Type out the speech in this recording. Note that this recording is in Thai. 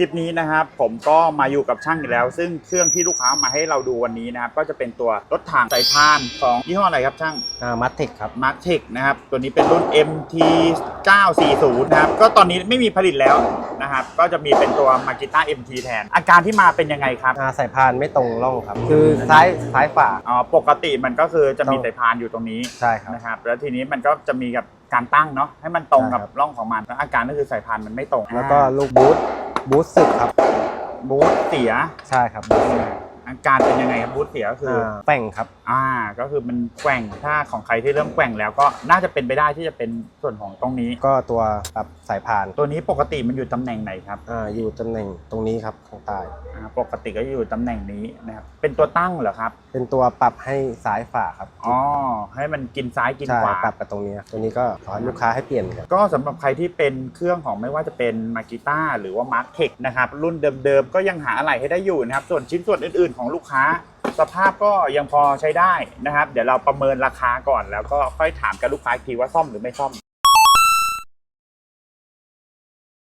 ลิปนี้นะครับผมก็มาอยู่กับช่างอีกแล้ว ซึ่งเครื่องที่ลูกค้ามาให้เราดูวันนี้นะครับก็จะเป็นตัวรถถังสายพานของยี่ห้ออะไรครับช่างอ่ามัตเทคครับมาร์ t เทคนะครับตัวนี้เป็นรุ่น MT 940นะครับก็ตอนนี้ไม่มีผลิตแล้วนะครับก็จะมีเป็นตัว m a g i t a MT แทน อาการที่มาเป็นยังไงครับอ่าสายพานไม่ตรงร่องครับ คือซ้ายซ้ายฝาอ๋อปกติมันก็คือจะมีต้องสายพานอยู่ตรงนี้ใช่ครับนะครับแล้วทีนี้มันก็จะมีกับการตั้งเนาะให้มันตรงกับใช่ครับร่องของมันแล้วอาการก็คือสายพานมันไม่ตรง แล้วก็ลูกบูท บูทสึกครับ บูทเสีย ใช่ครับบูทสึก อาการเป็นยังไงครับบูทเสียก็คือออ่าแป้งครับ อ่าก็คือมันแกว่งถ้าของใครที่เริ่มแกว่งแล้วก็น่าจะเป็นไปได้ที่จะเป็นส่วนของตรงนี้ ก็ตัวปรับสายพานตัวนี้ปกติมันอยู่ตำแหน่งไหนครับอ่าอยู่ตำแหน่งตรงนี้ครับข้างใต้อ่าปกติก็อยู่ตำแหน่งนี้นะครับเป็นตัวตั้งเหรอครับเป็นตัวปรับให้ซ้ายฝาครับอ๋อให้มันกินซ้ายกินใช่ขวา ปรับกับตรงนี้ตัวนี้ก็ขอให้ลูกค้าให้เปลี่ยนกันก็สำหรับใครที่เป็นเครื่องของไม่ว่าจะเป็นมากิต้าหรือว่ามาร์ t เทคนะครับ รุ่นเดิมๆ ก็ยังหาอะไรให้ได้อยู่นะครับ ส่วนชิ้นส่วนอื่นๆของลูกค้า สภาพก็ยังพอใช้ได้นะครับ เดี๋ยวเราประเมินราคาก่อน แล้วก็ค่อยถามกับลูกค้าอีกทีว่าซ่อมหรือไม่ซ่อม